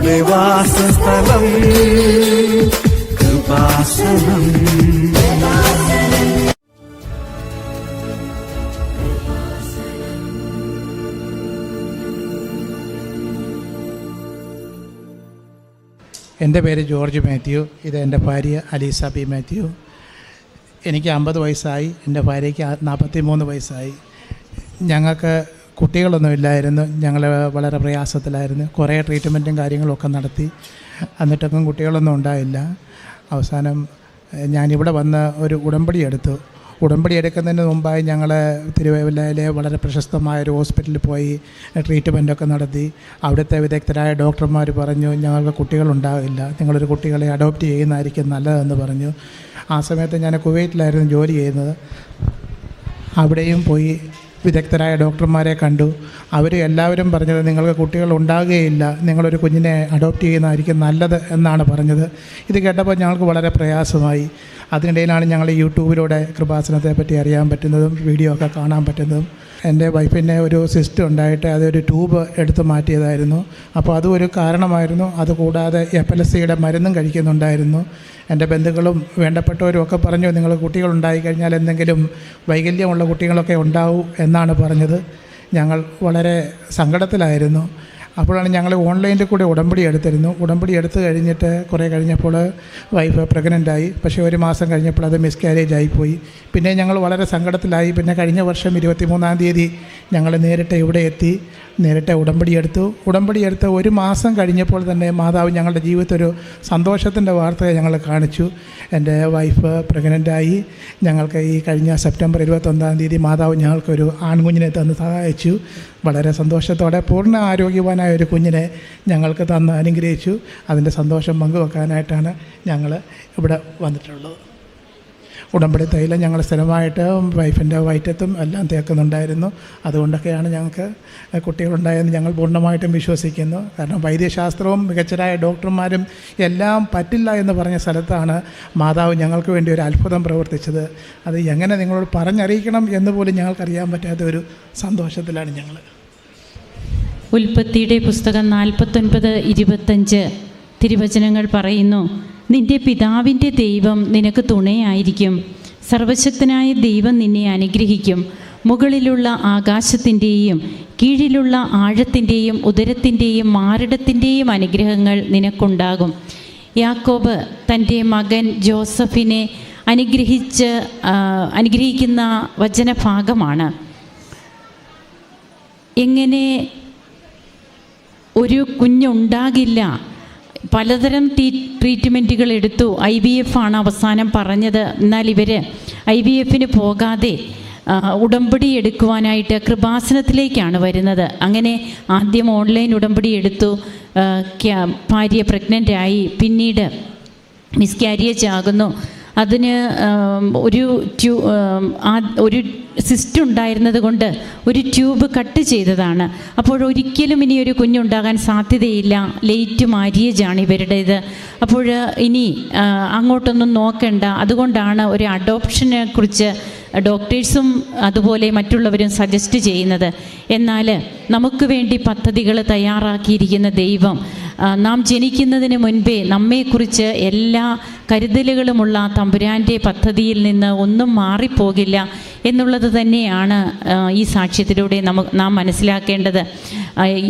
ഞങ്ങളുടെ വാസസ്ഥലം. കൃപാസനം. എന്റെ പേര് ജോർജ് മാത്യു. ഇത് എന്റെ ഭാര്യ അലീസ പി മാത്യു. എനിക്ക് അമ്പത് വയസ്സായി. എന്റെ ഭാര്യയ്ക്ക് നാൽപ്പത്തി മൂന്ന് വയസ്സായി. ഞങ്ങൾക്ക് കുട്ടികളൊന്നും ഇല്ലായിരുന്നു ഞങ്ങൾ വളരെ പ്രയാസത്തിലായിരുന്നു. കുറേ ട്രീറ്റ്മെന്റും കാര്യങ്ങളൊക്കെ നടത്തി. എന്നിട്ടൊന്നും കുട്ടികളൊന്നും ഉണ്ടായില്ല. അവസാനം ഞാനിവിടെ വന്ന് ഒരു ഉടമ്പടി എടുത്തു. ഉടമ്പടി എടുക്കുന്നതിന് മുമ്പായി ഞങ്ങൾ തിരുവല്ലയിലെ വളരെ പ്രശസ്തമായ ഒരു ഹോസ്പിറ്റലിൽ പോയി ട്രീറ്റ്മെന്റൊക്കെ നടത്തി. അവിടുത്തെ വിദഗ്ധരായ ഡോക്ടർമാർ പറഞ്ഞു ഞങ്ങൾക്ക് കുട്ടികളുണ്ടാവില്ല. നിങ്ങളൊരു കുട്ടികളെ അഡോപ്റ്റ് ചെയ്യുന്നതായിരിക്കും നല്ലതെന്ന് പറഞ്ഞു. ആ സമയത്ത് ഞാൻ കുവൈറ്റിലായിരുന്നു ജോലി ചെയ്യുന്നത്. അവിടെയും പോയി വിദഗ്ധരായ ഡോക്ടർമാരെ കണ്ടു. അവർ എല്ലാവരും പറഞ്ഞത് നിങ്ങൾക്ക് കുട്ടികൾ ഉണ്ടാകുകയില്ല നിങ്ങളൊരു കുഞ്ഞിനെ അഡോപ്റ്റ് ചെയ്യുന്നതായിരിക്കും നല്ലത് എന്നാണ് പറഞ്ഞത്. ഇത് കേട്ടപ്പോൾ ഞങ്ങൾക്ക് വളരെ പ്രയാസമായി. അതിനിടയിലാണ് ഞങ്ങൾ യൂട്യൂബിലൂടെ കൃപാസനത്തെ പറ്റി അറിയാൻ പറ്റുന്നതും വീഡിയോ ഒക്കെ കാണാൻ പറ്റുന്നതും. എന്റെ വൈഫിന്റെ ഒരു സിസ്റ്റ് ഉണ്ടായിട്ട് അതൊരു ട്യൂബ് എടുത്ത് മാറ്റിയതായിരുന്നു. അപ്പോൾ അതും ഒരു കാരണമായിരുന്നു. അതുകൂടാതെ എഫ് എൽ സിയുടെ മരുന്നും കഴിക്കുന്നുണ്ടായിരുന്നു. എന്റെ ബന്ധുക്കളും വേണ്ടപ്പെട്ടവരും ഒക്കെ പറഞ്ഞു നിങ്ങൾ കുട്ടികളുണ്ടായി കഴിഞ്ഞാൽ എന്തെങ്കിലും വൈകല്യമുള്ള കുട്ടികളൊക്കെ ഉണ്ടാവും എന്നാണ് പറഞ്ഞത്. ഞങ്ങൾ വളരെ സങ്കടത്തിലായിരുന്നു. അപ്പോഴാണ് ഞങ്ങൾ ഓൺലൈനിൽ കൂടെ ഉടമ്പടി എടുത്തിരുന്നു. ഉടമ്പടി എടുത്ത് കഴിഞ്ഞിട്ട് കുറേ കഴിഞ്ഞപ്പോൾ വൈഫ് പ്രഗ്നന്റായി പക്ഷേ ഒരു മാസം കഴിഞ്ഞപ്പോൾ അത് മിസ്കാരേജ് ആയിപ്പോയി പിന്നെ ഞങ്ങൾ വളരെ സങ്കടത്തിലായി. പിന്നെ കഴിഞ്ഞ വർഷം ഇരുപത്തി മൂന്നാം തീയതി ഞങ്ങൾ നേരിട്ട് ഇവിടെ എത്തി നേരിട്ട് ഉടമ്പടി എടുത്തു. ഉടമ്പടി എടുത്ത് ഒരു മാസം കഴിഞ്ഞപ്പോൾ തന്നെ മാതാവ് ഞങ്ങളുടെ ജീവിതത്തിൽ ഒരു സന്തോഷത്തിന്റെ വാർത്ത ഞങ്ങൾ കാണിച്ചു. എന്റെ വൈഫ് പ്രഗ്നന്റായി ഞങ്ങൾക്ക് ഈ കഴിഞ്ഞ സെപ്റ്റംബർ ഇരുപത്തൊന്നാം തീയതി മാതാവ് ഞങ്ങൾക്കൊരു ആൺകുഞ്ഞിനെ തന്ന് സഹായിച്ചു. വളരെ സന്തോഷത്തോടെ പൂർണ ആരോഗ്യവാനായ ഒരു കുഞ്ഞിനെ ഞങ്ങൾക്ക് തന്ന് അനുഗ്രഹിച്ചു. അതിന്റെ സന്തോഷം പങ്കുവെക്കാനായിട്ടാണ് ഞങ്ങൾ ഇവിടെ വന്നിട്ടുള്ളത്. ഉടമ്പടി തൈലം ഞങ്ങൾ സ്ഥിരമായിട്ട് വൈഫിന്റെ വയറ്റത്തും എല്ലാം തേക്കുന്നുണ്ടായിരുന്നു. അതുകൊണ്ടൊക്കെയാണ് ഞങ്ങൾക്ക് കുട്ടികളുണ്ടായെന്ന് ഞങ്ങൾ പൂർണമായിട്ടും വിശ്വസിക്കുന്നു. കാരണം വൈദ്യശാസ്ത്രവും മികച്ചരായ ഡോക്ടർമാരും എല്ലാം പറ്റില്ല എന്ന് പറഞ്ഞ സ്ഥലത്താണ് മാതാവ് ഞങ്ങൾക്ക് വേണ്ടി ഒരു അത്ഭുതം പ്രവർത്തിച്ചത്. അത് എങ്ങനെ നിങ്ങളോട് പറഞ്ഞറിയിക്കണം എന്ന് പോലും ഞങ്ങൾക്കറിയാൻ പറ്റാത്ത ഒരു സന്തോഷത്തിലാണ് ഞങ്ങൾ. ഉൽപ്പത്തിയുടെ പുസ്തകം നാൽപ്പത്തൊൻപത് ഇരുപത്തഞ്ച് തിരുവചനങ്ങൾ പറയുന്നു. നിന്റെ പിതാവിന്റെ ദൈവം നിനക്ക് തുണയായിരിക്കും. സർവശക്തനായ ദൈവം നിന്നെ അനുഗ്രഹിക്കും. മുകളിലുള്ള ആകാശത്തിന്റെയും കീഴിലുള്ള ആഴത്തിന്റെയും ഉദരത്തിന്റെയും മാറിടത്തിന്റെയും അനുഗ്രഹങ്ങൾ നിനക്കുണ്ടാകും. യാക്കോബ് തന്റെ മകൻ ജോസഫിനെ അനുഗ്രഹിച്ച് അനുഗ്രഹിക്കുന്ന വചനഭാഗമാണ്. എങ്ങനെ ഒരു കുഞ്ഞുണ്ടാകില്ല പലതരം ടീ ട്രീറ്റ്മെന്റുകൾ എടുത്തു. ഐ വി എഫ് ആണ് അവസാനം പറഞ്ഞത്. എന്നാൽ ഇവർ ഐ വി എഫിന് പോകാതെ ഉടമ്പടി എടുക്കുവാനായിട്ട് കൃപാസനത്തിലേക്കാണ് വരുന്നത്. അങ്ങനെ ആദ്യം ഓൺലൈൻ ഉടമ്പടി എടുത്തു. ഭാര്യ പ്രഗ്നന്റ് ആയി പിന്നീട് മിസ്കാരിയേജ് ആകുന്നു. അതിന് ഒരു ട്യൂ ഒരു സിസ്റ്റ് ഉണ്ടായിരുന്നത് കൊണ്ട് ഒരു ട്യൂബ് കട്ട് ചെയ്തതാണ്. അപ്പോൾ ഒരിക്കലും ഇനി ഒരു കുഞ്ഞുണ്ടാകാൻ സാധ്യതയില്ല. ലേറ്റ് മാരിയേജാണ് ഇവരുടേത്. അപ്പോൾ ഇനി അങ്ങോട്ടൊന്നും നോക്കണ്ട. അതുകൊണ്ടാണ് ഒരു അഡോപ്ഷനെ കുറിച്ച് ഡോക്ടേഴ്സും അതുപോലെ മറ്റുള്ളവരും സജസ്റ്റ് ചെയ്യുന്നത്. എന്നാൽ നമുക്ക് വേണ്ടി പദ്ധതികൾ തയ്യാറാക്കിയിരിക്കുന്ന ദൈവം നാം ജനിക്കുന്നതിന് മുൻപേ നമ്മെക്കുറിച്ച് എല്ലാ കരുതലുകളുമുള്ള തമ്പുരാന്റെ പദ്ധതിയിൽ നിന്ന് ഒന്നും മാറിപ്പോകില്ല എന്നുള്ളത് തന്നെയാണ് ഈ സാക്ഷ്യത്തിലൂടെ നമുക്ക് നാം മനസ്സിലാക്കേണ്ടത്.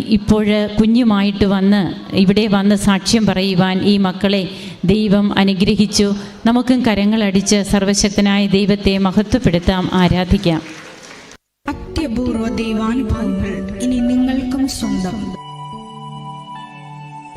ഇപ്പോൾ കുഞ്ഞുമായിട്ട് വന്ന് ഇവിടെ വന്ന് സാക്ഷ്യം പറയുവാൻ ഈ മക്കളെ ദൈവം അനുഗ്രഹിച്ചു. നമുക്കും കരങ്ങളടിച്ച് സർവശക്തനായ ദൈവത്തെ മഹത്വപ്പെടുത്താം ആരാധിക്കാം. അത്യപൂർവ ദൈവാനുഭവങ്ങൾ ഇനി നിങ്ങൾക്കും സ്വന്തം.